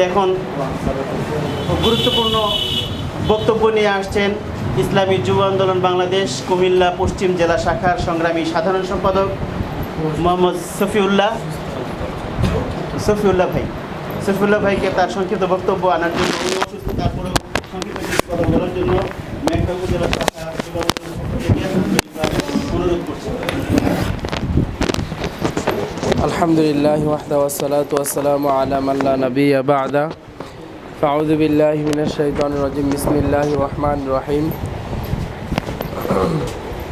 এখন গুরুত্বপূর্ণ বক্তব্য নিয়ে আসছেন ইসলামী যুব আন্দোলন বাংলাদেশ, কুমিল্লা পশ্চিম জেলা শাখার সংগ্রামী সাধারণ সম্পাদক মোহাম্মদ সফিউল্লাহ সফিউল্লাহ ভাই সফিউল্লাহ ভাইকে তার সংক্ষিপ্ত বক্তব্য আনার জন্য অসুস্থ তারপরেও সংক্ষিপ্ত বলার জন্য মেঘনা উপজেলা শাখা যুব আন্দোলনের পক্ষ থেকে অনুরোধ করছি الحمد لله وحده والصلاة والسلام على من لا نبي بعده فأعوذ بالله من الشيطان الرجيم بسم الله الرحمن الرحيم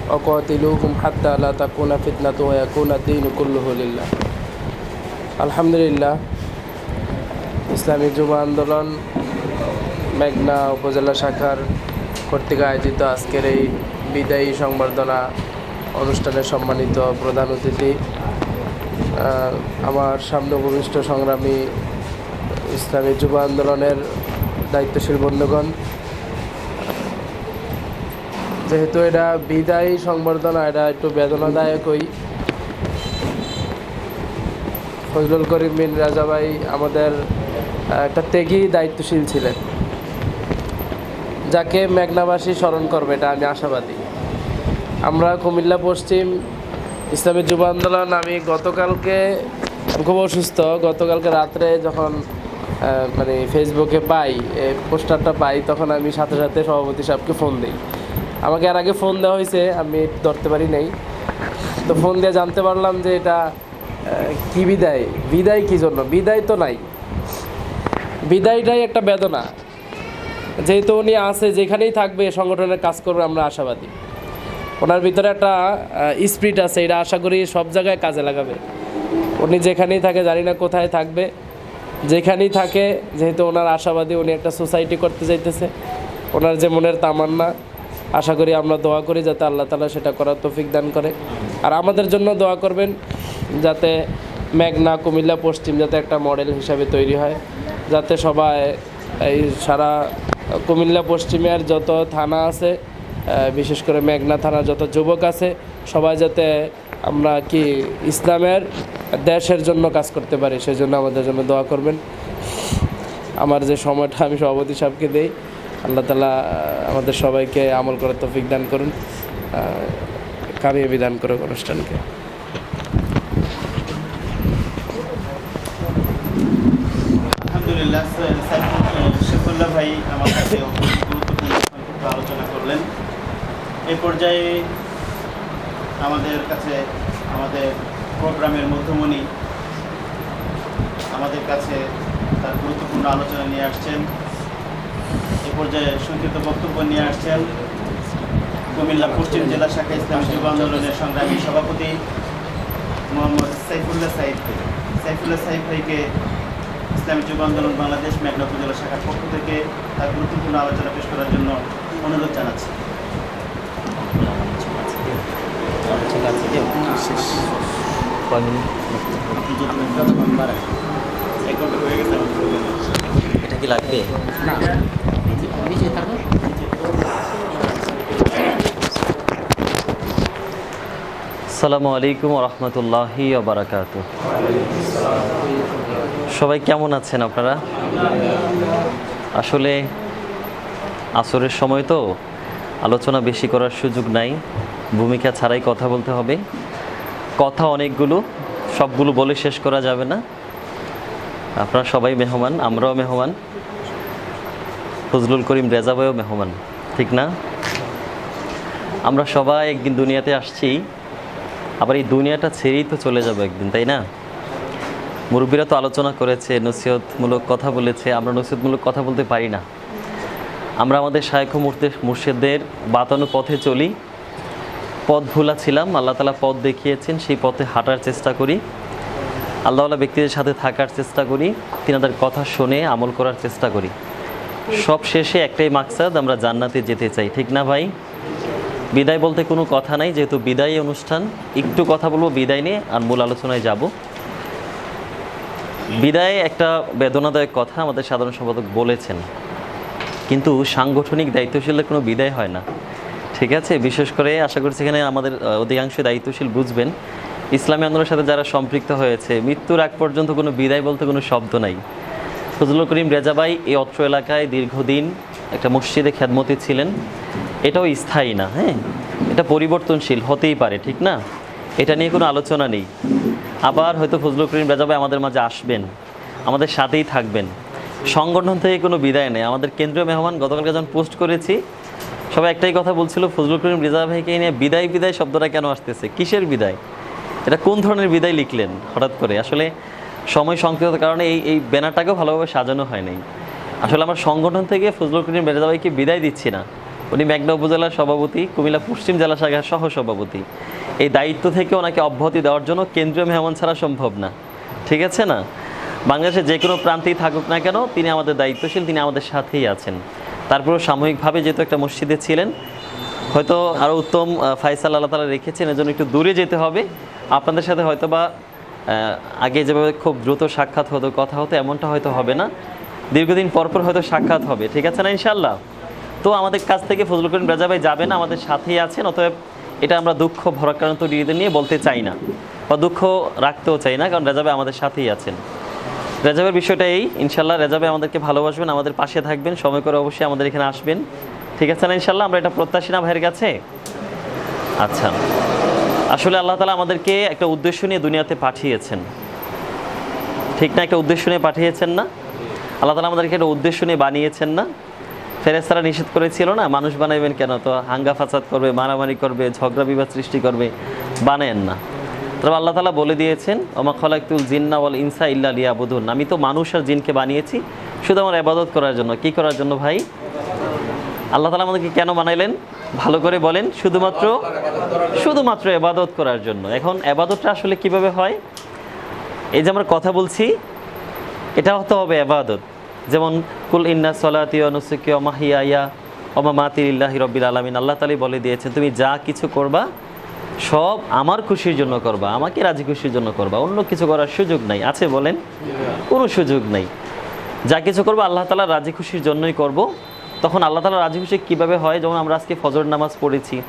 وقاتلوهم حتى لا تكون فتنة ويكون الدين كله لله الحمد لله ইসলামী যুব আন্দোলন মেঘনা উপজেলা শাখার কর্তৃক আয়োজিত আজকের এই বিদায়ী সংবর্ধনা অনুষ্ঠানে সম্মানিত প্রধান অতিথি আহ, আমার সামনে উপবিষ্ট সংগ্রামী ইসলামী যুব আন্দোলনের দায়িত্বশীল বন্ধুগণ। যেহেতু এটা বিদায়ী সংবর্ধনা, এটা একটু বেদনাদায়কই। ফজলুল করিম বিন রাজা ভাই আমাদের একটা ত্যাগী দায়িত্বশীল ছিলেন, যাকে মেঘনাবাসী স্মরণ করবে, এটা আমি আশাবাদী। আমরা কুমিল্লা পশ্চিম ইসলামী যুব আন্দোলন আমি গতকালকে খুব অসুস্থ। গতকালকে রাত্রে যখন মানে ফেসবুকে পাই পোস্টারটা পাই, তখন আমি সাথে সাথে সভাপতি সাহেবকে ফোন দিই। আমাকে এর আগে ফোন দেওয়া হয়েছে, আমি ধরতে পারি নাই। তো ফোন দিয়ে জানতে পারলাম যে এটা কি বিদায়? বিদায় কি জন্য? বিদায় তো নাই। বিদায়টাই একটা বেদনা। যেহেতু উনি আছে, যেখানেই থাকবে সংগঠনের কাজ করবে, আমরা আশাবাদী। ওনার ভিতরে একটা স্পিরিট আছে, এটা আশা করি সব জায়গায় কাজে লাগাবে। উনি যেখানেই থাকে, জানি না কোথায় থাকবে, যেখানেই থাকে, যেহেতু ওনার আশাবাদী, উনি একটা সোসাইটি করতে চাইতেছে ওনার যে মনের তামান্না, আশা করি আমরা দোয়া করি যাতে আল্লাহ তালা সেটা করার তৌফিক দান করে। আর আমাদের জন্য দোয়া করবেন যাতে মেঘনা, কুমিল্লা, পশ্চিম যাতে একটা মডেল হিসাবে তৈরি হয়। যাতে সবাই, এই সারা কুমিল্লা, পশ্চিমের যত থানা আছে বিশেষ করে মেঘনা থানার যত যুবক আছে, সবাই যাতে আমরা কি ইসলামের দেশের জন্য কাজ করতে পারি সেই জন্য আমাদের জন্য দোয়া করবেন। আমার যে সময়টা আমি সভাপতি সাহেবকে দিই, আল্লাহ তালা আমাদের সবাইকে আমল করার তফিক দান করুন কামিয়ে বিধান করুক অনুষ্ঠানকে আলহামদুলিল্লাহ শেফুল্লাহ ভাই আমার কাছে খুব গুরুত্বপূর্ণ সংক্ষিপ্ত আলোচনা করলেন এই পর্যায়ে আমাদের কাছে, আমাদের প্রোগ্রামের মধ্যমণি আমাদের কাছে তার গুরুত্বপূর্ণ আলোচনা নিয়ে আসছেন। এ পর্যায়ে সংক্ষিপ্ত বক্তব্য নিয়ে আসছেন কুমিল্লা পশ্চিম জেলা শাখা ইসলামী যুব আন্দোলনের সংগ্রামী সভাপতি মোহাম্মদ সাইফুল্লাহ ভাই। সাইফুল্লাহ সাইদ ভাইকে ইসলামী যুব আন্দোলন বাংলাদেশ মেঘনা উপজেলা শাখার পক্ষ থেকে তার গুরুত্বপূর্ণ আলোচনা পেশ করার জন্য অনুরোধ জানাচ্ছি। আমার program এটা কি লাগবে? আসসালামু আলাইকুম রহমতুল্লাহি বারাকাত। সবাই কেমন আছেন আপনারা? আসলে আসরের সময় তো আলোচনা বেশি করার সুযোগ নাই। ভূমিকা ছাড়াই কথা বলতে হবে। কথা অনেকগুলো, সবগুলো বলে শেষ করা যাবে না। আপনারা সবাই মেহমান, আমরাও মেহমান। ফজলুল করিম রেজা ভাইও মেহমান, ঠিক না? আমরা সবাই একদিন দুনিয়াতে আসছি, আবার এই দুনিয়াটা ছেড়েই তো চলে যাব একদিন, তাই না? মুরব্বীরা তো আলোচনা করেছে, নসিহতমূলক কথা বলেছে, আমরা নসিহতমূলক কথা বলতে পারি না। আমরা আমাদের শায়খ মুর্শিদদের বাতানো পথে চলি। পথ ভোলা ছিলাম, আল্লাহ তালা পথ দেখিয়েছেন, সেই পথে হাঁটার চেষ্টা করি। আল্লাহওয়ালা ব্যক্তিদের সাথে থাকার চেষ্টা করি, তিনাদের কথা শুনে আমল করার চেষ্টা করি। সব শেষে একটাই মাকসাদ, আমরা জান্নাতে যেতে চাই, ঠিক না ভাই? বিদায় বলতে কোনো কথা নাই, যেহেতু বিদায় অনুষ্ঠান, একটু কথা বলব, বিদায় নিয়ে আর মূল আলোচনায় যাব। বিদায় একটা বেদনাদায়ক কথা, আমাদের সাধারণ সম্পাদক বলেছেন। কিন্তু সাংগঠনিক দায়িত্বশীলের কোনো বিদায় হয় না। ঠিক আছে, বিশেষ করে আশা করছি এখানে আমাদের অধিকাংশ দায়িত্বশীল বুঝবেন। ইসলামী আন্দোলনের সাথে যারা সম্পৃক্ত হয়েছে, মৃত্যুর আগ পর্যন্ত কোনো বিদায় বলতে কোনো শব্দ নাই। ফজলুল করিম রেজাবাই এই অত্র এলাকায় দীর্ঘদিন একটা মসজিদে খ্যাদমতি ছিলেন। এটাও স্থায়ী না হ্যাঁ? এটা পরিবর্তনশীল, হতেই পারে, ঠিক না? এটা নিয়ে কোনো আলোচনা নেই। আবার হয়তো ফজলুল করিম রেজাবাই আমাদের মাঝে আসবেন, আমাদের সাথেই থাকবেন। সংগঠন থেকে কোনো বিদায় নেই। আমাদের কেন্দ্রীয় মেহমান গতকালকে যখন পোস্ট করেছি সবাই একটাই কথা বলছিল, ফজলুল করিম রেজা ভাইকে নিয়ে বিদায় বিদায় শব্দটা কেন আসতেছে? কিসের বিদায়? এটা কোন ধরনের বিদায় লিখলেন হঠাৎ করে? আসলে সময় সংক্ষিপ্ত কারণে এই এই ব্যানারটাকেও ভালোভাবে সাজানো হয় নাই আসলে আমার সংগঠন থেকে ফজলুল করিম রেজা ভাইকে বিদায় দিচ্ছি না। উনি মেঘনা উপজেলার সভাপতি, কুমিল্লা পশ্চিম জেলা শাখার সহ সভাপতি এই দায়িত্ব থেকে ওনাকে অব্যাহতি দেওয়ার জন্য কেন্দ্রীয় মেহমান ছাড়া সম্ভব না। ঠিক আছে না? বাংলাদেশের যে কোনো প্রান্তেই থাকুক না কেন, তিনি আমাদের দায়িত্বশীল, তিনি আমাদের সাথেই আছেন। তারপরেও সাময়িকভাবে যেহেতু একটা মসজিদে ছিলেন হয়তো আরও উত্তম আহ, ফায়সাল আল্লাহ তালা রেখেছেন এজন্য একটু দূরে যেতে হবে। আপনাদের সাথে হয়তো বা আগে যেভাবে খুব দ্রুত সাক্ষাৎ হতো কথা হতো এমনটা হয়তো হবে না। দীর্ঘদিন পর পর হয়তো সাক্ষাৎ হবে ঠিক আছে না ইনশাল্লাহ তো আমাদের কাছ থেকে ফজল করিম রাজা ভাই যাবেন আমাদের সাথেই আছেন অতএব এটা আমরা দুঃখ ভরাক্রান্ত নিয়ে বলতে চাই না বা দুঃখ রাখতেও চাই না কারণ রাজা ভাই আমাদের সাথেই আছেন। রেজাবের বিষয়টা এই। ইনশাল্লাহ রেজাবে আমাদেরকে ভালোবাসবেন, আমাদের পাশে থাকবেন, সময় করে অবশ্যই আমাদের এখানে আসবেন। ঠিক আছে না ইনশাল্লাহ? আমরা এটা প্রত্যাশী না ভাইয়ের কাছে? আচ্ছা। আসলে আল্লাহ তালা আমাদেরকে একটা উদ্দেশ্য নিয়ে দুনিয়াতে পাঠিয়েছেন। ঠিক না? একটা উদ্দেশ্য নিয়ে পাঠিয়েছেন না? আল্লাহ তালা আমাদেরকে একটা উদ্দেশ্য নিয়ে বানিয়েছেন না? ফেরেস্তারা নিষেধ করেছিল না? মানুষ বানাইবেন কেন? তো হাঙ্গা ফাসাদ করবে, মারামারি করবে, ঝগড়া বিবাদ সৃষ্টি করবে। বানায়েন না। তবে আল্লাহ তালা বলে দিয়েছেন, ওমা খলাকুল জিন্না ওয়াল ইনসা ইল্লা লিয়াবুদুন। আমি তো মানুষ আর জিনকে বানিয়েছি, শুধু আমার আবাদত করার জন্য। কি করার জন্য ভাই? আল্লাহ তালা আমাদেরকে কেন বানাইলেন? ভালো করে বলেন, শুধুমাত্র শুধুমাত্র এবাদত করার জন্য। এখন এবাদতটা আসলে কীভাবে হয়? এই যে আমরা কথা বলছি, এটা হতে হবে এবাদত যেমন, কুল ইন্না সলাতি অনুসুকি অমাহিয়া ইয়া অমা মাতিল্লাহি রব্বিল আলমিন। আল্লাহ তালি বলে দিয়েছেন, তুমি যা কিছু করবা সব আমার খুশির জন্য করবা, আমাকে রাজি খুশির জন্য করবা, অন্য কিছু করার সুযোগ নাই। আছে বলেন? কোনো সুযোগ নাই। যা কিছু করব আল্লাহ তালা রাজি খুশির জন্যই করব। তখন আল্লাহ তালা রাজি খুশি কীভাবে হয়? যেমন আমরা আজকে ফজর নামাজ পড়েছি।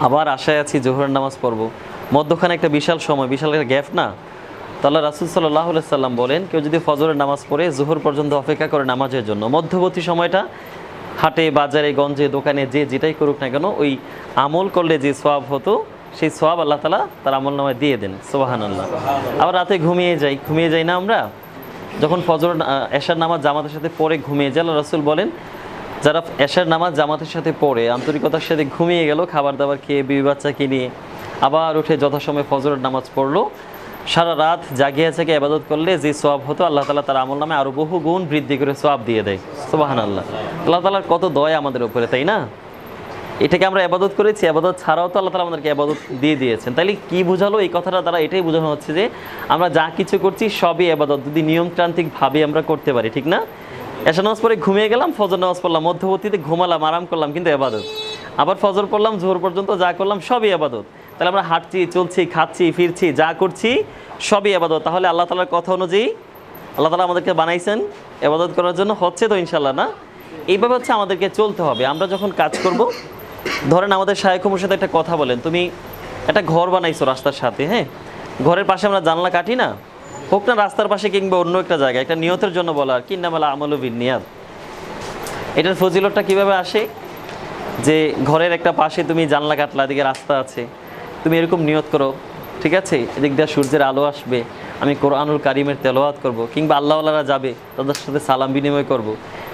আবার আশায় আছি জোহর নামাজ পড়ব। মধ্যখানে একটা বিশাল সময়, বিশাল একটা গ্যাপ না? তাহলে রাসুল সাল্লাহ সাল্লাম বলেন, কেউ যদি ফজরের নামাজ পড়ে, জোহর পর্যন্ত অপেক্ষা করে নামাজের জন্য, মধ্যবর্তী সময়টা হাটে বাজারে গঞ্জে দোকানে যে যেটাই করুক না কেন ওই আমল করলে যে সোয়াব হতো সেই সোয়াব আল্লাহ তালা তার আমল নামায় দিয়ে দেন সোবাহান আল্লাহ আবার রাতে ঘুমিয়ে যাই ঘুমিয়ে যাই না আমরা? যখন ফজর এশার নামাজ জামাতের সাথে পড়ে ঘুমিয়ে যায় আল্লাহ রসুল বলেন যারা এশার নামাজ জামাতের সাথে পড়ে আন্তরিকতার সাথে ঘুমিয়ে গেল খাবার দাবার খেয়ে বিবি বাচ্চাকে নিয়ে আবার উঠে যথাসময়ে ফজরের নামাজ পড়ল সারা রাত জাগিয়ে থেকে আবাদত করলে যে সোয়াব হতো, আল্লাহ তালা তার আমল নামে আরও বহু গুণ বৃদ্ধি করে সোয়াব দিয়ে দেয়। সোবাহান আল্লাহ আল্লাহ তালার কত দয় আমাদের উপরে, তাই না? এটাকে আমরা আবাদত করেছি আবাদত ছাড়াও তো আল্লাহ তালা আমাদেরকে আবাদত দিয়ে দিয়েছেন। তাইলে কি বোঝালো? এই কথাটা দ্বারা এটাই বোঝানো হচ্ছে যে, আমরা যা কিছু করছি সবই আবাদত যদি নিয়মতান্ত্রিকভাবে আমরা করতে পারি, ঠিক না? এসা নামাজ পরে ঘুমিয়ে গেলাম, ফজর নামাজ পড়লাম, মধ্যবর্তীতে ঘুমালাম, আরাম করলাম, কিন্তু আবাদত আবার ফজর পড়লাম, জোহর পর্যন্ত যা করলাম, সবই আবাদত তাহলে আমরা হাঁটছি, চলছি, খাচ্ছি, ফিরছি, যা করছি, সবই আবাদত। তাহলে আল্লাহ তালার কথা অনুযায়ী আল্লাহ তালা আমাদেরকে বানাইছেন এবাদত করার জন্য হচ্ছে তো ইনশাল্লাহ না? এইভাবে হচ্ছে আমাদেরকে চলতে হবে। আমরা যখন কাজ করব, ধরেন আমাদের সাহেকুমের সাথে একটা কথা বলেন, তুমি একটা ঘর বানাইছো রাস্তার সাথে হ্যাঁ? ঘরের পাশে আমরা জানলা কাটি না? হোক না রাস্তার পাশে কিংবা অন্য একটা জায়গায়, একটা নিয়তের জন্য বলা আর কি নামালা আমল নিয়াত এটার ফজিলতটা কীভাবে আসে? যে ঘরের একটা পাশে তুমি জানলা কাটলা, এদিকে রাস্তা আছে তুমি এরকম নিয়ত করো, ঠিক আছে? এদিক দিয়ে সূর্যের আলো আসবে, আমি কোরআনুল কারিমের তেলাওয়াত করব, কিংবা আল্লাহওয়ালারা যাবে, তাদের সাথে সালাম বিনিময় করব,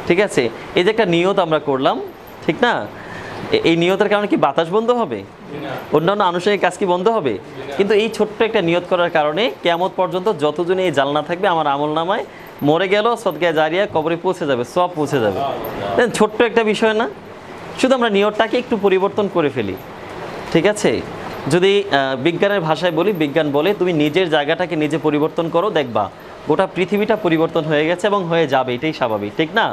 ঠিক আছে? এই যে একটা নিয়ত আমরা করলাম, ঠিক না? এই নিয়তের কারণে কি বাতাস বন্ধ হবে? অন্যান্য আনুষ্ঠানিক কাজ কি বন্ধ হবে? কিন্তু এই ছোট্ট একটা নিয়ত করার কারণে কেমন পর্যন্ত যতজনে এই জালনা থাকবে আমার আমল নামায়, মরে গেল সদগায় জারিয়া, কবরে পৌঁছে যাবে সব পৌঁছে যাবে। ছোট্ট একটা বিষয় না? শুধু আমরা নিয়তটাকে একটু পরিবর্তন করে ফেলি, ঠিক আছে? যদি বিজ্ঞানের ভাষায় বলি, বিজ্ঞান বলে তুমি নিজের জায়গাটাকে নিজে পরিবর্তন করো, দেখবা গোটা পৃথিবীটা পরিবর্তন হয়ে গেছে এবং হয়ে যাবে, এটাই স্বাভাবিক, ঠিক না?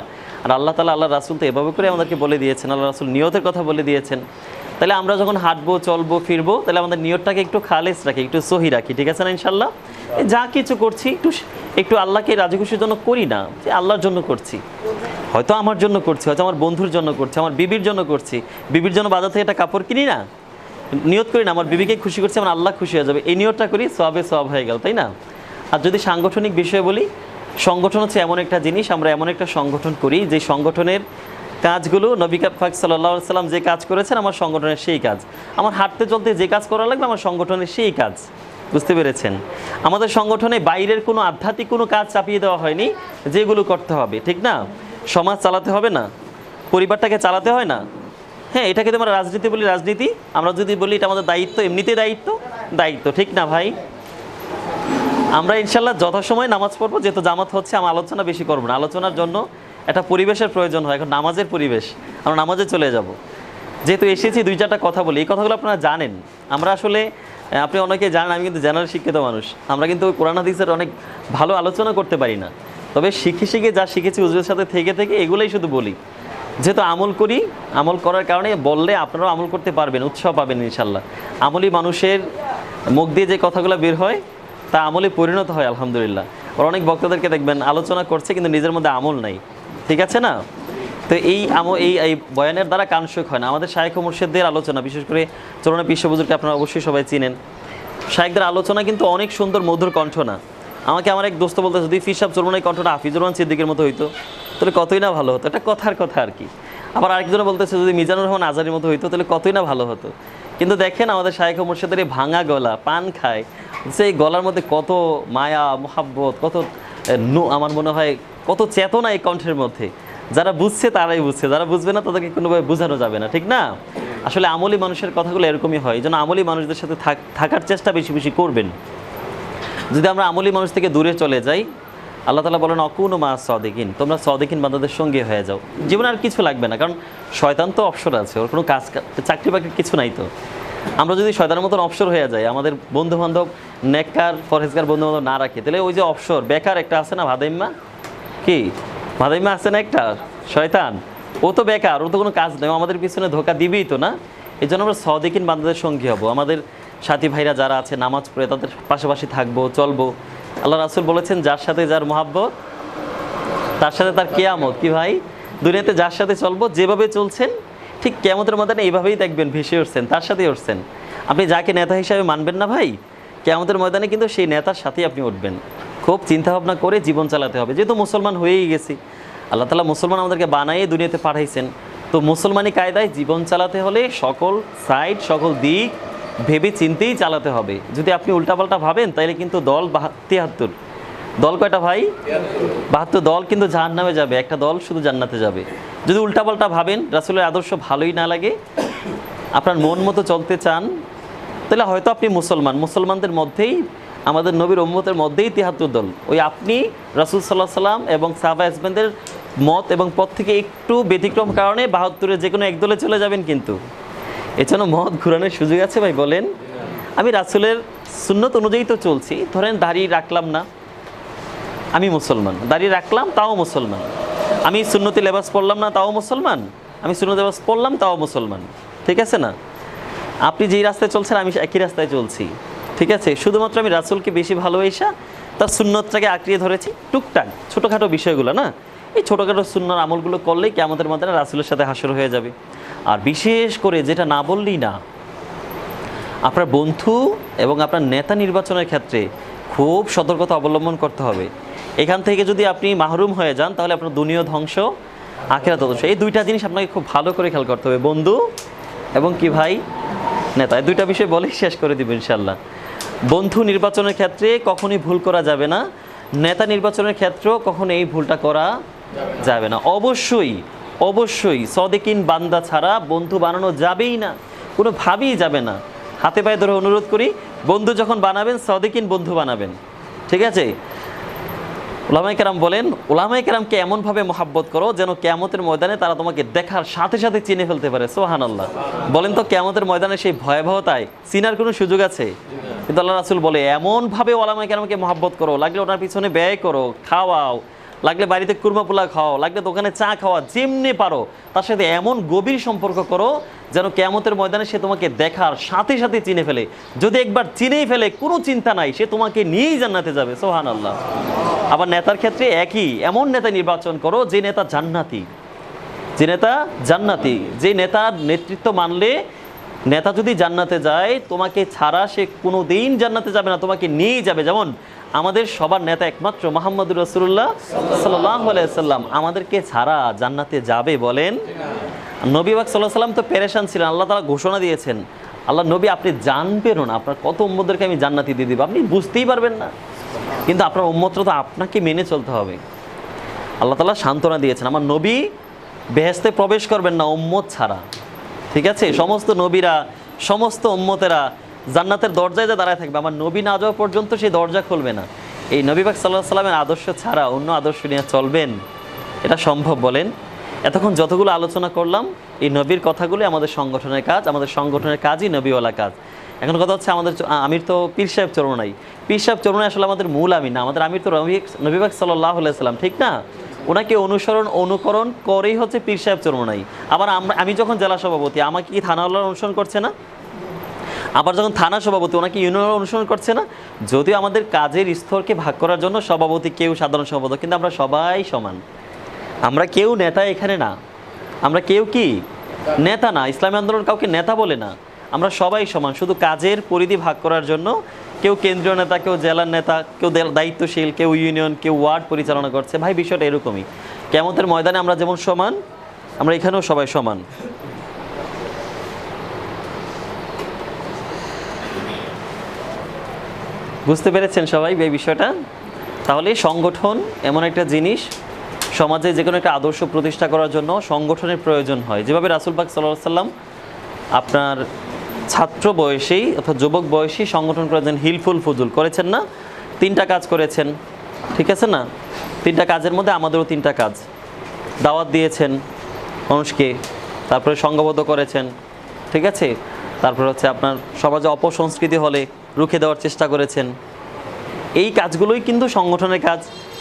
আর আল্লাহ তালা আল্লাহ রাসুল তো এভাবে করে আমাদেরকে বলে দিয়েছেন আল্লাহ রাসুল নিয়তের কথা বলে দিয়েছেন। তাহলে আমরা যখন হাঁটবো, চলবো, ফিরবো, তাহলে আমাদের নিয়তটাকে একটু খালেস রাখি, একটু সহি রাখি, ঠিক আছে না ইনশাল্লাহ যা কিছু করছি, একটু একটু আল্লাহকে রাজি খুশির জন্য করি না, যে আল্লাহর জন্য করছি। হয়তো আমার জন্য করছি, হয়তো আমার বন্ধুর জন্য করছি, আমার বিবির জন্য করছি। বিবির জন্য বাজার থেকে একটা কাপড় কিনি না? নিয়ত করি না, আমার বিবিকে খুশি করছি, আমার আল্লাহ খুশি হয়ে যাবে। এই নিয়তটা করি সবে সব হয়ে গেল, তাই না? আর যদি সাংগঠনিক বিষয় বলি, সংগঠন হচ্ছে এমন একটা জিনিস, আমরা এমন একটা সংগঠন করি, যে সংগঠনের কাজগুলো নবী পাক সাল্লাহ সাল্লাম যে কাজ করেছেন, আমার সংগঠনের সেই কাজ। আমার হাঁটতে চলতে যে কাজ করা লাগবে, আমার সংগঠনের সেই কাজ। বুঝতে পেরেছেন? আমাদের সংগঠনে বাইরের কোনো আধ্যাত্মিক কোনো কাজ চাপিয়ে দেওয়া হয়নি, যেগুলো করতে হবে, ঠিক না? সমাজ চালাতে হবে না? পরিবারটাকে চালাতে হয় না? হ্যাঁ এটাকে তো আমরা রাজনীতি বলি, রাজনীতি। আমরা যদি বলি এটা আমাদের দায়িত্ব, এমনিতে দায়িত্ব? দায়িত্ব, ঠিক না ভাই? আমরা ইনশাল্লাহ যথাসময় নামাজ পড়ব, যেহেতু জামাত হচ্ছে, আমরা আলোচনা বেশি করব না। আলোচনার জন্য একটা পরিবেশের প্রয়োজন হয়, এখন নামাজের পরিবেশ। আমরা নামাজে চলে যাব। যেহেতু এসেছি দুই চারটা কথা বলি। এই কথাগুলো আপনারা জানেন। আমরা আসলে আপনি অনেকে জানেন, আমি কিন্তু জেনারেল শিক্ষিত মানুষ। আমরা কিন্তু কোরআন, হাদিসের অনেক ভালো আলোচনা করতে পারি না। তবে শিখে শিখে যা শিখেছি উজুরের সাথে থেকে থেকে এগুলোই শুধু বলি। যেহেতু আমল করি, আমল করার কারণে বললে আপনারাও আমল করতে পারবেন, উৎসাহ পাবেন ইনশাল্লাহ। আমলি মানুষের মুখ দিয়ে যে কথাগুলো বের হয়, তা আমলে পরিণত হয়, আলহামদুলিল্লাহ। আর অনেক বক্তাদেরকে দেখবেন, আলোচনা করছে, কিন্তু নিজের মধ্যে আমল নাই। ঠিক আছে না? তো এই এই এই বয়ানের দ্বারা কানসুক হয় না। আমাদের শায়েখ মুর্শেদদের আলোচনা, বিশেষ করে চরণে বিশ্ববুজুরকে আপনারা অবশ্যই সবাই চিনেন। শায়েকদের আলোচনা কিন্তু অনেক সুন্দর, মধুর কণ্ঠ না। আমাকে আমার এক দোস্ত বলতে যদি ফিসাব চরমনের কণ্ঠটা হাফিজুর রহমান সিদ্দিকের মতো হইতো। তাহলে কতই না ভালো হতো? এটা কথার কথা আর কি। আবার আরেকজনে বলতেছে, যদি মিজানুর রহমান আজারির মতো হইতো, তাহলে কতই না ভালো হতো? কিন্তু দেখেন আমাদের শায়েখ মুর্শেদের এই ভাঙা গলা, পান খায় এই গলার মধ্যে কত মায়া, মোহাব্বত, কত আমার মনে হয় কত চেতনা এই কণ্ঠের মধ্যে। যারা বুঝছে, তারাই বুঝছে। যারা বুঝবে না, তাদেরকে কোনোভাবে বোঝানো যাবে না, ঠিক না? আসলে আমলি মানুষের কথাগুলো এরকমই হয়। জন্য আমলি মানুষদের সাথে থাক- থাকার চেষ্টা বেশি বেশি করবেন। যদি আমরা আমলি মানুষ থেকে দূরে চলে যাই আল্লাহ তালা বলেন, অকুন মা সদিকিন। তোমরা সদিকিন বান্দাদের সঙ্গে হয়ে যাও। জীবনে আর কিছু লাগবে না, কারণ শয়তান তো অবসর আছে, ওর কোনো কাজ চাকরি বাকরি কিছু নাই তো। আমরা যদি শয়তানের মতন অবসর হয়ে যাই, আমাদের বন্ধু বান্ধব নেককার ফরেজগার বন্ধু বান্ধব না রাখে, তাহলে ওই যে অবসর, বেকার একটা আছে না, ভাদাইম্মা? কি? ভাদাইম্মা আছে না একটা শয়তান? ও তো বেকার ও তো কোনো কাজ নেই আমাদের পিছনে ধোকা দিবেই তো না? এই জন্য আমরা সদিকিন বান্দাদের সঙ্গী হব। আমাদের সাথী ভাইরা যারা আছে, নামাজ পড়ে তাদের পাশাপাশি থাকব, চলবো। আল্লাহ রাসুল বলেছেন, যার সাথে যার মহাব্বত, তার সাথে তার কেয়ামত। কি ভাই? দুনিয়াতে যার সাথে চলবো, যেভাবে চলছেন, ঠিক কেয়ামতের ময়দানে এইভাবেই দেখবেন, ভেসে উঠছেন, তার সাথেই উঠছেন। আপনি যাকে নেতা হিসাবে মানবেন না ভাই, কেয়ামতের ময়দানে কিন্তু সেই নেতার সাথেই আপনি উঠবেন। খুব চিন্তা ভাবনা করে জীবন চালাতে হবে। যেহেতু মুসলমান হয়েই গেছি, আল্লাহ তালা মুসলমান আমাদেরকে বানাইয়ে দুনিয়াতে পাঠাইছেন। তো মুসলমানি কায়দায় জীবন চালাতে হলে সকল সাইড, সকল দিক ভেবে চিন্তেই চালাতে হবে। যদি আপনি উল্টাপাল্টা ভাবেন তাহলে কিন্তু দল তিয়াত্তর। দল কয়টা ভাই? বাহাত্তর দল কিন্তু জাহান নামে যাবে। একটা দল শুধু জান্নাতে যাবে। যদি উল্টাপাল্টা ভাবেন, রাসুলের আদর্শ ভালোই না লাগে, আপনার মন মতো চলতে চান, তাহলে হয়তো আপনি মুসলমান। মুসলমানদের মধ্যেই, আমাদের নবীর উম্মতের মধ্যেই তিহাত্তর দল। ওই আপনি, রাসুল সাল্লাহ সাল্লাম এবং সাহবা হাজবেন্দের মত এবং পথ থেকে একটু ব্যতিক্রম কারণে বাহাত্তরের যে কোনো এক দলে চলে যাবেন কিন্তু। এছাড়াও মত ঘুরানোর সুযোগ আছে ভাই, বলেন। আমি রাসুলের সুন্নত অনুযায়ী তো চলছি। ধরেন দাড়ি রাখলাম না, আমি মুসলমান। দাঁড়িয়ে রাখলাম, তাও মুসলমান। আমি সুন্নতি লেবাস পড়লাম না, তাও মুসলমান। আমি সুন্নত লেবাস পড়লাম, তাও মুসলমান। ঠিক আছে না? আপনি যেই রাস্তায় চলছেন, আমি একই রাস্তায় চলছি। ঠিক আছে? শুধুমাত্র আমি রাসুলকে বেশি ভালোবাসা, তার সুন্নতটাকে আঁকড়িয়ে ধরেছি, টুকটাক, ছোটোখাটো বিষয়গুলো, না? এই ছোটোখাটো সুন্নর আমলগুলো করলেই কি আমাদের মধ্যে রাসুলের সাথে হাসর হয়ে যাবে। আর বিশেষ করে যেটা না বললেই না, আপনার বন্ধু এবং আপনার নেতা নির্বাচনের ক্ষেত্রে খুব সতর্কতা অবলম্বন করতে হবে। এখান থেকে যদি আপনি মাহরুম হয়ে যান, তাহলে আপনার দুনিয়া ধ্বংস আখেরা ধ্বংস এই দুইটা জিনিস আপনাকে খুব ভালো করে খেয়াল করতে হবে, বন্ধু এবং কি ভাই, নেতা। এই দুইটা বিষয় বলেই শেষ করে দিব ইনশাল্লাহ বন্ধু নির্বাচনের ক্ষেত্রে কখনই ভুল করা যাবে না, নেতা নির্বাচনের ক্ষেত্রেও কখনো এই ভুলটা করা যাবে না। অবশ্যই অবশ্যই সদেকিন বান্দা ছাড়া বন্ধু বানানো যাবেই না, কোনো কোনোভাবেই যাবে না। হাতে পায়ে ধরে অনুরোধ করি, বন্ধু যখন বানাবেন, সদেকিন বন্ধু বানাবেন। ঠিক আছে? ওলামাই কেরাম বলেন ওলামাই কেরামকে এমনভাবে মহাব্বত করো যেন কেয়ামতের ময়দানে তারা তোমাকে দেখার সাথে সাথে চিনে ফেলতে পারে। সোহান আল্লাহ বলেন তো, কেয়ামতের ময়দানে সেই ভয়াবহতায় চিনার কোনো সুযোগ আছে? কিন্তু আল্লাহ রাসুল বলে, এমনভাবে ওলামাই কেরামকে মহাব্বত করো, লাগলে ওনার পিছনে ব্যয় করো, খাওয়াও লাগলে বাড়িতে কুরমা পোলা খাও লাগলে দোকানে চা খাওয়া, যেমনি পারো। তার সাথে এমন গভীর সম্পর্ক করো যেন কেয়ামতের ময়দানে সে তোমাকে দেখার সাথে সাথে চিনে ফেলে। যদি একবার চিনেই ফেলে, কোনো চিন্তা নাই, সে তোমাকে নিয়েই জান্নাতে যাবে সোহান আল্লাহ আবার নেতার ক্ষেত্রে একই, এমন নেতা নির্বাচন করো যে নেতা জান্নাতি। যে নেতা জান্নাতি, যে নেতার নেতৃত্ব মানলে নেতা যদি জান্নাতে যায়, তোমাকে ছাড়া সে কোনো দিন জান্নাতে যাবে না, তোমাকে নিয়েই যাবে। যেমন আমাদের সবার নেতা একমাত্র মোহাম্মদুর রসুল্লাহ সাল্লাহ সাল্লাম আমাদেরকে ছাড়া জান্নাতে যাবে বলেন। নবী বাক সাল্লাহ সাল্লাম তো পেরেশান ছিলেন, আল্লাহ তালা ঘোষণা দিয়েছেন। আল্লাহ নবী, আপনি জানবেনও না, আপনার কত উম্মদেরকে আমি জান্নাতি দিয়ে দিব, আপনি বুঝতেই পারবেন না। কিন্তু আপনার উম্মতরা তো আপনাকে মেনে চলতে হবে। আল্লাহ তালা সান্ত্বনা দিয়েছেন, আমার নবী বেহেস্তে প্রবেশ করবেন না, উম্মত ছাড়া। ঠিক আছে? সমস্ত নবীরা, সমস্ত উম্মতেরা জান্নাতের দরজায় যে দাঁড়ায় থাকবে, আমার নবী না যাওয়া পর্যন্ত সেই দরজা খুলবে না। এই নবী পাক সাল্লাহ সাল্লামের আদর্শ ছাড়া অন্য আদর্শ নিয়ে চলবেন, এটা সম্ভব বলেন। এতক্ষণ যতগুলো আলোচনা করলাম, এই নবীর কথাগুলো আমাদের সংগঠনের কাজ, আমাদের সংগঠনের কাজই নবীওয়ালা কাজ। এখন কথা হচ্ছে আমাদের আমির তো পীর সাহেব চরণাই পীর সাহেব চরণাই আসলে আমাদের মূল আমির না, আমাদের আমির তো নবীবাক সাল্লাহ সাল্লাম ঠিক না? ওনাকে অনুসরণ, অনুকরণ করেই হচ্ছে পীর সাহেব চরমনাই আবার আমরা, আমি যখন জেলা সভাপতি, আমাকে কি থানাওয়ালার অনুসরণ করছে না? আবার যখন থানা সভাপতি ওনাকে ইউনিয়ন অনুসরণ করছে না, যদিও আমাদের কাজের স্তরকে ভাগ করার জন্য সভাপতি কেউ সাধারণ সম্পাদক, কিন্তু আমরা সবাই সমান। আমরা কেউ নেতা এখানে না। আমরা কেউ কি? নেতা না। ইসলামী আন্দোলন কাউকে নেতা বলে না। আমরা সবাই সমান। শুধু কাজের পরিধি ভাগ করার জন্য কেউ কেন্দ্রীয় নেতা, কেউ জেলার নেতা, কেউ দায়িত্বশীল, কেউ ইউনিয়ন কেউ ওয়ার্ড পরিচালনা করছে। ভাই, বিষয়টা এরকমই। কেমতের ময়দানে আমরা যেমন সমান, আমরা এখানেও সবাই সমান। বুঝতে পেরেছেন সবাই এই বিষয়টা? তাহলে সংগঠন এমন একটা জিনিস, সমাজে যে কোনো একটা আদর্শ প্রতিষ্ঠা করার জন্য সংগঠনের প্রয়োজন হয়। যেভাবে রাসুল পাক সাল্লাহ সাল্লাম আপনার ছাত্র বয়সেই অর্থাৎ যুবক বয়সেই সংগঠন করেছেন হিলফুল ফুজুল। করেছেন না? তিনটা কাজ করেছেন। ঠিক আছে না? তিনটা কাজের মধ্যে আমাদেরও তিনটা কাজ। দাওয়াত দিয়েছেন মানুষকে, তারপরে সংঘবদ্ধ করেছেন। ঠিক আছে? তারপর হচ্ছে আপনার সমাজে অপসংস্কৃতি হলে রুখে দেওয়ার চেষ্টা করেছেন। এই কাজগুলোই কিন্তু সংগঠনের কাজ,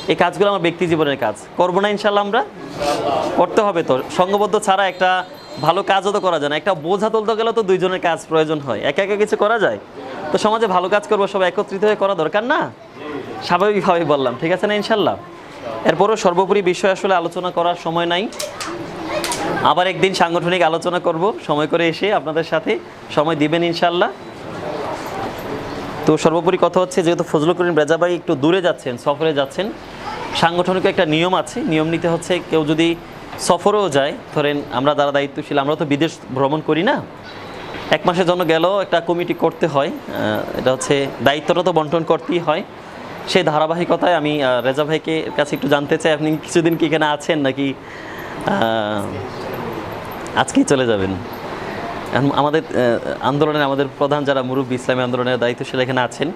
এই কাজগুলো আমার ব্যক্তি জীবনের কাজ। করব না ইনশাল্লাহ আমরা? করতে হবে তো। সংঘবদ্ধ ছাড়া একটা ভালো কাজও তো করা যায় না। একটা বোঝা তুলতে গেলে তো দুইজনের কাজ প্রয়োজন হয়। একা একা কিছু করা যায়? তো সমাজে ভালো কাজ করব সব একত্রিত হয়ে করা দরকার না? স্বাভাবিকভাবেই বললাম। ঠিক আছে না ইনশাল্লাহ এরপরও সর্বোপরি বিষয় আসলে আলোচনা করার সময় নাই। আবার একদিন সাংগঠনিক আলোচনা করব। সময় করে এসে আপনাদের সাথে সময় দিবেন ইনশাল্লাহ তো সর্বোপরি কথা হচ্ছে, যেহেতু ফজলুল করিম রেজা ভাই একটু দূরে যাচ্ছেন, সফরে যাচ্ছেন, সাংগঠনিক একটা নিয়ম আছে। নিয়ম নিতে হচ্ছে কেউ যদি সফরেও যায়, ধরেন আমরা যারা দায়িত্বশীল, আমরা তো বিদেশ ভ্রমণ করি না, এক মাসের জন্য গেলেও একটা কমিটি করতে হয়। এটা হচ্ছে দায়িত্বটা তো বন্টন করতেই হয়। সেই ধারাবাহিকতায় আমি রেজা ভাইকে কাছে একটু জানতে চাই, আপনি কিছুদিন কি এখানে আছেন নাকি আজকেই চলে যাবেন? আমাদের আহ, আন্দোলনের আমাদের প্রধান যারা মুরব্বী ইসলামী আন্দোলনের দায়িত্বশীল এখানে আছেন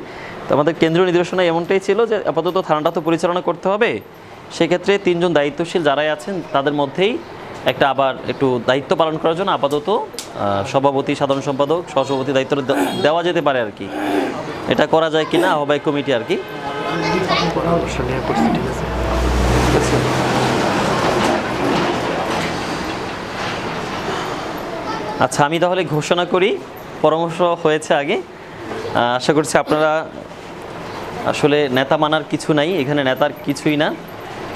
তো আমাদের কেন্দ্রীয় নির্দেশনা এমনটাই ছিল যে আপাতত থানাটা তো পরিচালনা করতে হবে। সেক্ষেত্রে তিনজন দায়িত্বশীল যারাই আছেন তাদের মধ্যেই একটা আবার একটু দায়িত্ব পালন করার জন্য আপাতত সভাপতি সাধারণ সম্পাদক সহসভাপতি দায়িত্ব দেওয়া যেতে পারে আর কি। এটা করা যায় কিনা আহ্বায়ক কমিটি আর কি পরামর্শ নিয়ে করছি ঠিক আছে আচ্ছা আমি তাহলে ঘোষণা করি, পরামর্শ হয়েছে আগে। আশা করছি আপনারা আসলে নেতা মানার কিছু নাই, এখানে নেতার কিছুই না।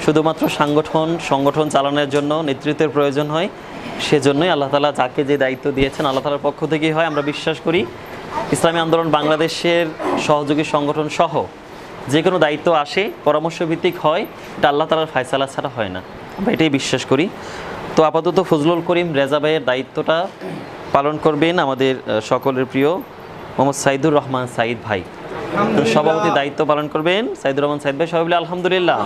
শুধুমাত্র সাংগঠন, সংগঠন চালানোর জন্য নেতৃত্বের প্রয়োজন হয়, সেজন্যই আল্লাহ তালা যাকে যে দায়িত্ব দিয়েছেন আল্লাহ তালার পক্ষ থেকেই হয়, আমরা বিশ্বাস করি ইসলামী আন্দোলন বাংলাদেশের সহযোগী সংগঠন সহ যে কোনো দায়িত্ব আসে পরামর্শ ভিত্তিক হয়, এটা আল্লাহ তালার ফায়সালা ছাড়া হয় না। আমরা এটাই বিশ্বাস করি। তো আপাতত ফজলুল করিম রেজা ভাইয়ের দায়িত্বটা পালন করবেন আমাদের সকলের প্রিয় মোহাম্মদ সাইদুর রহমান সাইদ ভাই। সভাপতি দায়িত্ব পালন করবেন সাইদুর রহমান সাইদ ভাই। সবাই বলে আলহামদুলিল্লাহ।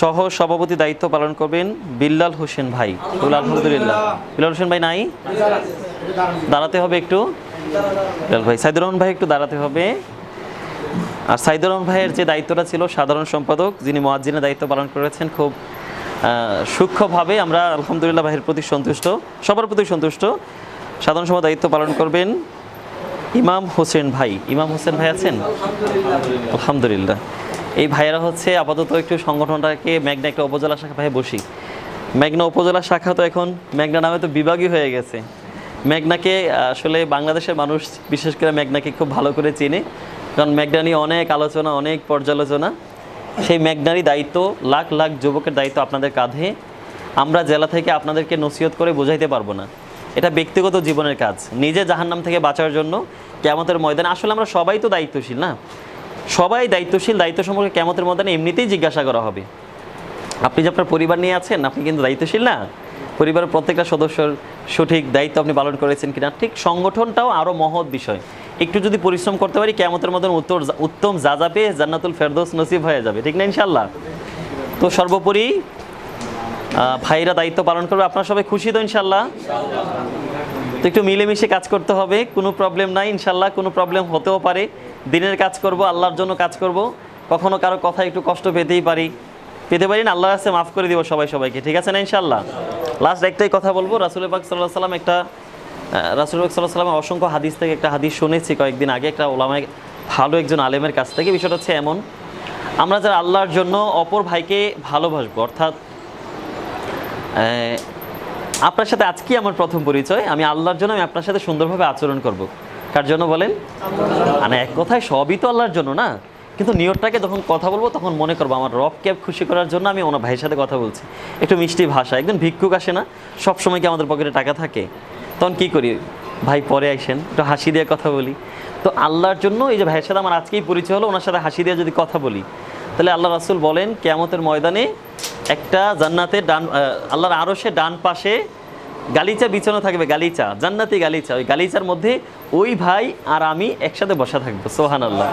সহ সভাপতি দায়িত্ব পালন করবেন বিল্লাল হোসেন ভাই। বলে আলহামদুলিল্লাহ। বিল্লাল হোসেন ভাই নাই? দাঁড়াতে হবে একটু। বিল্লাল ভাই সাইদুর রহমান ভাই একটু দাঁড়াতে হবে। আর সাইদুর রহমান ভাইয়ের যে দায়িত্বটা ছিল সাধারণ সম্পাদক যিনি মোয়াজ্জিনের দায়িত্ব পালন করেছেন খুব সূক্ষ্মভাবে আমরা আলহামদুলিল্লাহ ভাইয়ের প্রতি সন্তুষ্ট, সবার প্রতি সন্তুষ্ট। সাধারণ সভা দায়িত্ব পালন করবেন ইমাম হোসেন ভাই। ইমাম হোসেন ভাই আছেন? আলহামদুলিল্লাহ। এই ভাইয়েরা হচ্ছে আপাতত একটু সংগঠনটাকে মেঘনা একটা উপজেলা শাখা ভাই বসি। মেঘনা উপজেলা শাখা তো এখন মেঘনা নামে তো বিভাগই হয়ে গেছে। মেঘনাকে আসলে বাংলাদেশের মানুষ বিশেষ করে মেঘনাকে খুব ভালো করে চেনে। কারণ মেঘনা নিয়ে অনেক আলোচনা, অনেক পর্যালোচনা। সেই মেঘনারই দায়িত্ব, লাখ লাখ যুবকের দায়িত্ব আপনাদের কাঁধে। আমরা জেলা থেকে আপনাদেরকে নসিহত করে বোঝাইতে পারব না। এটা ব্যক্তিগত জীবনের কাজ। নিজে জাহান্নাম থেকে বাঁচার জন্য কেমতের ময়দানে, আসলে আমরা সবাই তো দায়িত্বশীল না? সবাই দায়িত্বশীল, দায়িত্ব সম্পর্কে কেমতের মধ্যে এমনিতেই জিজ্ঞাসা করা হবে। আপনি যে আপনার পরিবার নিয়ে আছেন, আপনি কিন্তু দায়িত্বশীল না? পরিবারের প্রত্যেকটা সদস্যর সঠিক দায়িত্ব আপনি পালন করেছেন কিনা? ঠিক সংগঠনটাও আরও মহৎ বিষয়। একটু যদি পরিশ্রম করতে পারি কেমতের মতন উত্তর উত্তম যা যা পেয়ে জান্নাতুল ফেরদৌস নসিব হয়ে যাবে। ঠিক না ইনশাল্লাহ তো সর্বোপরি ভাইরা দায়িত্ব পালন করবে। আপনারা সবাই খুশি তো ইনশাল্লাহ তো একটু মিলেমিশে কাজ করতে হবে, কোনো প্রবলেম নাই ইনশাল্লাহ কোনো প্রবলেম হতেও পারে। দিনের কাজ করব, আল্লাহর জন্য কাজ করব। কখনো কারও কথা একটু কষ্ট পেতেই পারি। পেতে পারি না আল্লাহ কাছে মাফ করে দিব সবাই সবাইকে। ঠিক আছে না ইনশাল্লাহ লাস্ট একটাই কথা বলব রাসুল পাক সাল্লাহ সাল্লাম একটা রাসুল পাক সাল্লাহ অসংখ্য হাদিস থেকে একটা হাদিস শুনেছি কয়েকদিন আগে, একটা ওলামায় ভালো একজন আলেমের কাছ থেকে। বিষয়টা হচ্ছে এমন, আমরা যারা আল্লাহর জন্য অপর ভাইকে ভালোবাসবো, অর্থাৎ আপনার সাথে আজকে আমার প্রথম পরিচয়, আমি আল্লাহর জন্য আমি আপনার সাথে সুন্দরভাবে আচরণ করব। কার জন্য বলেন? মানে এক কথায় সবই তো আল্লাহর জন্য না, কিন্তু নিয়তটাকে যখন কথা বলব, তখন মনে করব আমার রবকে খুশি করার জন্য আমি ওনার ভাইয়ের সাথে কথা বলছি। একটু মিষ্টি ভাষা একদম ভিক্ষুক আসে না, সবসময় কি আমাদের পকেটে টাকা থাকে? তখন কি করি? ভাই, পরে আইসেন, একটু হাসি দিয়ে কথা বলি। তো আল্লাহর জন্য এই যে ভাইয়ের সাথে আমার আজকেই পরিচয় হলো, ওনার সাথে হাসি দিয়ে যদি কথা বলি, তাহলে আল্লাহ রাসুল বলেন, কেয়ামতের ময়দানে একটা জান্নাতের ডান আল্লাহর আল্লাহর সে ডান পাশে গালিচা বিছানো থাকবে, গালিচা, জান্নাতি গালিচা। ওই গালিচার মধ্যে ওই ভাই আর আমি একসাথে বসা থাকব সোহান আল্লাহ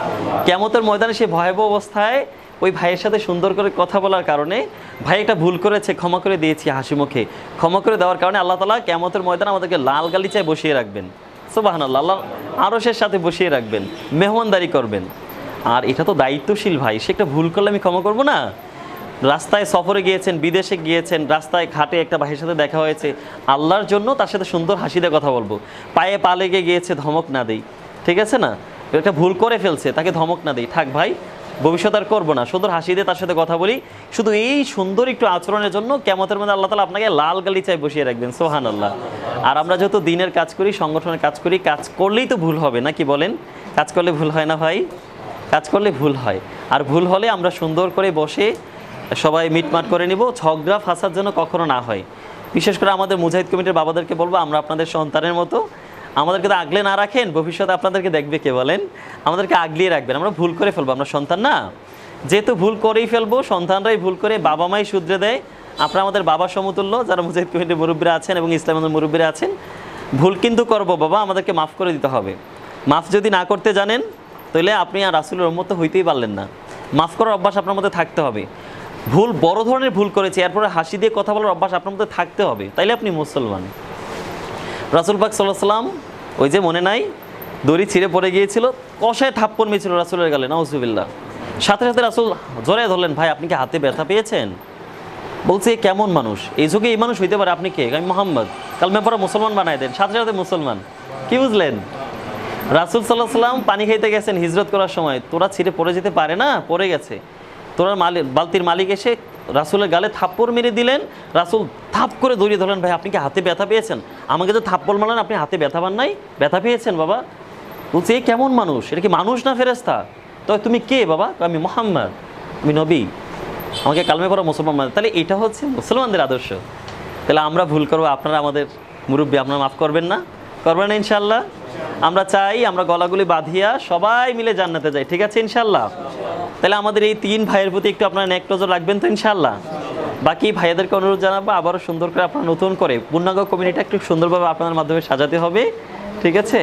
কেমতের ময়দানে সে ভয়াবহ অবস্থায় ওই ভাইয়ের সাথে সুন্দর করে কথা বলার কারণে ভাই একটা ভুল করেছে, ক্ষমা করে দিয়েছি হাসি মুখে। ক্ষমা করে দেওয়ার কারণে আল্লাহ তালা কেমতের ময়দান আমাদেরকে লাল গালিচায় বসিয়ে রাখবেন। সোবাহান আল্লাহ আল্লাহ আরসের সাথে বসিয়ে রাখবেন, মেহমানদারি করবেন। আর এটা তো দায়িত্বশীল ভাই, সে একটা ভুল করলে আমি ক্ষমা করব না? রাস্তায় সফরে গিয়েছেন, বিদেশে গিয়েছেন, রাস্তায় ঘাটে একটা ভাইয়ের সাথে দেখা হয়েছে। আল্লাহর জন্য তার সাথে সুন্দর হাসি দিয়ে কথা বলব। পায়ে পা লেগে গিয়েছে, ধমক না দেই। ঠিক আছে না? একটা ভুল করে ফেলছে, তাকে ধমক না দেই। থাক ভাই ভবিষ্যৎ আর করব না। সুন্দর হাসি দিয়ে তার সাথে কথা বলি। শুধু এই সুন্দর একটু আচরণের জন্য কেমতের মধ্যে আল্লাহ তালা আপনাকে লাল গালি গালিচায় বসিয়ে রাখবেন সোহান আল্লাহ আর আমরা যেহেতু দিনের কাজ করি, সংগঠনের কাজ করি, কাজ করলেই তো ভুল হবে না কি বলেন? কাজ করলে ভুল হয় না ভাই? কাজ করলে ভুল হয়। আর ভুল হলে আমরা সুন্দর করে বসে সবাই মিটমাট করে নিব, ঝগড়া ফাঁসার জন্য কখনো না হয়। বিশেষ করে আমাদের মুজাহিদ কমিটির বাবাদেরকে বলব, আমরা আপনাদের সন্তানের মতো আমাদেরকে তো আগলে না রাখেন, ভবিষ্যতে আপনাদেরকে দেখবে কে বলেন? আমাদেরকে আগলিয়ে রাখবেন, আমরা ভুল করে ফেলব, আমরা সন্তান না। যেহেতু ভুল করেই ফেলব, সন্তানরাই ভুল করে বাবা মাই শুধরে দেয়। আপনারা আমাদের বাবা সমতুল্য, যারা মুজাহিদ কমিটির মুরব্বীরা আছেন এবং ইসলামের মুরব্বীরা আছেন, ভুল কিন্তু করব, বাবা, আমাদেরকে মাফ করে দিতে হবে। মাফ যদি না করতে জানেন, তাহলে আপনি আর রাসুলের উম্মত হইতেই পারলেন না। মাফ করার অভ্যাস আপনার মধ্যে থাকতে হবে। ভুল, বড় ধরনের ভুল করেছে, এরপরে হাসি দিয়ে কথা বলার অভ্যাস আপনার মধ্যে থাকতে হবে। তাইলে আপনি মুসলমান। রাসুল পাক সাল্লাহ সাল্লাম ওই যে মনে নাই, দড়ি ছিঁড়ে পড়ে গিয়েছিল, কষায় থাপ্পড় মেয়েছিল রাসুলের গালে নওজুবিল্লাহ সাথে সাথে রাসুল জোরে ধরলেন, ভাই, আপনি কি হাতে ব্যথা পেয়েছেন? বলছে কেমন মানুষ? এই যুগে এই মানুষ হইতে পারে, আপনি কে? আমি, মোহাম্মদ, কালমে পরে মুসলমান বানাই দেন, সাথে সাথে মুসলমান। কি বুঝলেন? রাসুল সাল্লাহ সাল্লাম পানি খাইতে গেছেন হিজরত করার সময়, তোরা ছিঁড়ে পড়ে যেতে পারে না, পড়ে গেছে। তোরা মালিক, বালতির মালিক এসে রাসুলের গালে থাপ্পড় মেরে দিলেন। রাসুল থাপ করে দৌড়িয়ে ধরলেন, ভাই, আপনি কি হাতে ব্যথা পেয়েছেন? আমাকে তো থাপ্পড় মারলেন, আপনি হাতে ব্যথা পান নাই? ব্যথা পেয়েছেন, বাবা? বলছি এ কেমন মানুষ? এটা কি মানুষ না ফেরেস্তা তো তুমি কে, বাবা? আমি মোহাম্মদ, আমি নবী। আমাকে কালমে পড়া মুসলমান মানে তাহলে এটা হচ্ছে মুসলমানদের আদর্শ। তাহলে আমরা ভুল করব, আপনারা আমাদের মুরব্বী, আপনারা মাফ করবেন না। করবেন না ইনশাল্লাহ আমরা চাই, আমরা গলাগুলি বাঁধিয়া সবাই মিলে জান্নাতে যাই, ঠিক আছে ইনশাল্লাহ তাহলে আমাদের এই তিন ভাইয়ের প্রতি একটু আপনারা নেক নজর রাখবেন তো ইনশাল্লাহ বাকি ভাইয়াদেরকে অনুরোধ জানাব, আবারও সুন্দর করে আপনারা নতুন করে পূর্ণাঙ্গ কমিউনিটা একটু সুন্দরভাবে আপনাদের মাধ্যমে সাজাতে হবে, ঠিক আছে?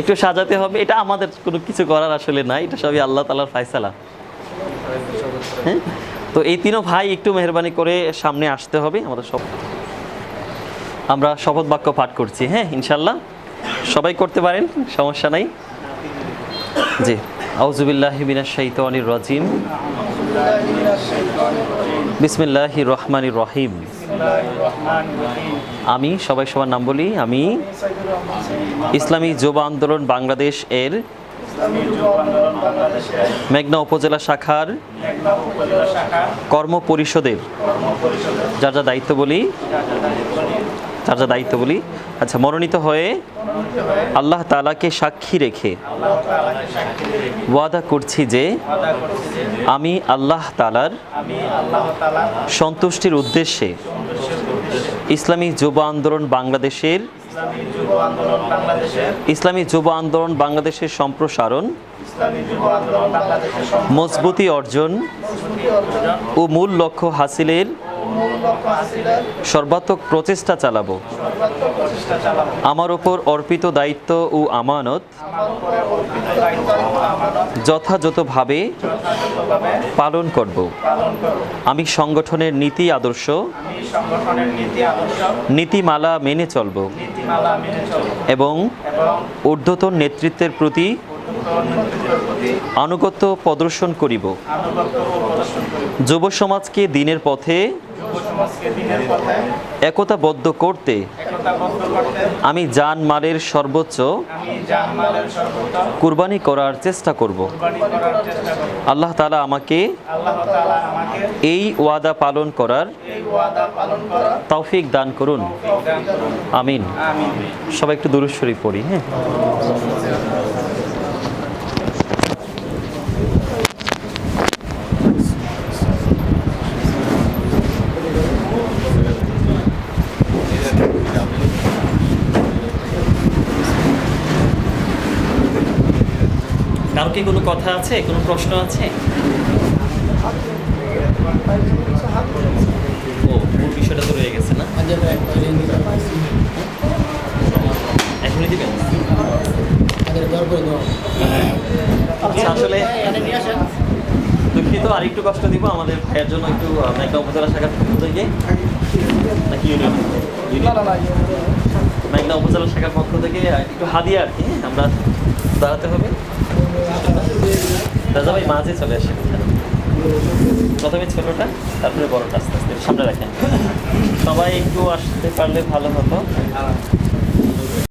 একটু সাজাতে হবে, এটা আমাদের কোনো কিছু করার আসলে নাই এটা সবই আল্লাহ তালার ফায়সালা। হ্যাঁ? তো এই তিনও ভাই একটু মেহরবানি করে সামনে আসতে হবে, আমাদের সব আমরা শপথ বাক্য পাঠ করছি হ্যাঁ ইনশাল্লাহ সবাই করতে পারেন, সমস্যা নাই। জি আউজুবিল্লাহ মিনাশ শাইতানির রাজিম। বিসমিল্লাহ রহমানির রহিম। আমি সবাই সবার নাম বলি, আমি ইসলামী যুব আন্দোলন বাংলাদেশ এর মেঘনা উপজেলা শাখার কর্ম পরিষদের যার যা দায়িত্ব বলি যার যা দায়িত্ব বলি। আচ্ছা মনোনীত হয়ে আল্লাহ তালাকে সাক্ষী রেখে ওয়াদা করছি যে আমি আল্লাহ তালার সন্তুষ্টির উদ্দেশ্যে ইসলামী যুব আন্দোলন বাংলাদেশের ইসলামী যুব আন্দোলন বাংলাদেশের সম্প্রসারণ মজবুতি অর্জন ও মূল লক্ষ্য হাসিলের সর্বাত্মক প্রচেষ্টা চালাবো। আমার ওপর অর্পিত দায়িত্ব ও আমানত যথাযথভাবে পালন করব। আমি সংগঠনের নীতি আদর্শ, নীতিমালা মেনে চলব এবং ঊর্ধ্বতন নেতৃত্বের প্রতি আনুগত্য প্রদর্শন করিব। যুব সমাজকে দিনের পথে একতাবদ্ধ করতে আমি জান মালের সর্বোচ্চ কুরবানি করার চেষ্টা করব। আল্লাহ তালা আমাকে এই ওয়াদা পালন করার তৌফিক দান করুন। আমিন। সবাই একটু দুরুদ শরীফ পড়ি হ্যাঁ? কারও কি কোনো কথা আছে? কোনো প্রশ্ন আছে? ও মূল বিষয়টা তো রয়ে গেছে না? এখনই দিবেন? আচ্ছা, আসলে দুঃখিত আর একটু কষ্ট দিব। আমাদের ভাইয়ের জন্য একটু মেঘনা উপজেলা শাখার পক্ষ থেকে। নাকি মেঘনা উপজেলা শাখার পক্ষ থেকে একটু হাদিয়া আর কি হ্যাঁ? আমরা দাঁড়াতে হবে। দাদা ভাই, মাঝে চলে আসে প্রথমে ছোটটা, তারপরে বড়টা, আস্তে আস্তে। সামনে রাখেন। সবাই একটু আসতে পারলে ভালো হতো।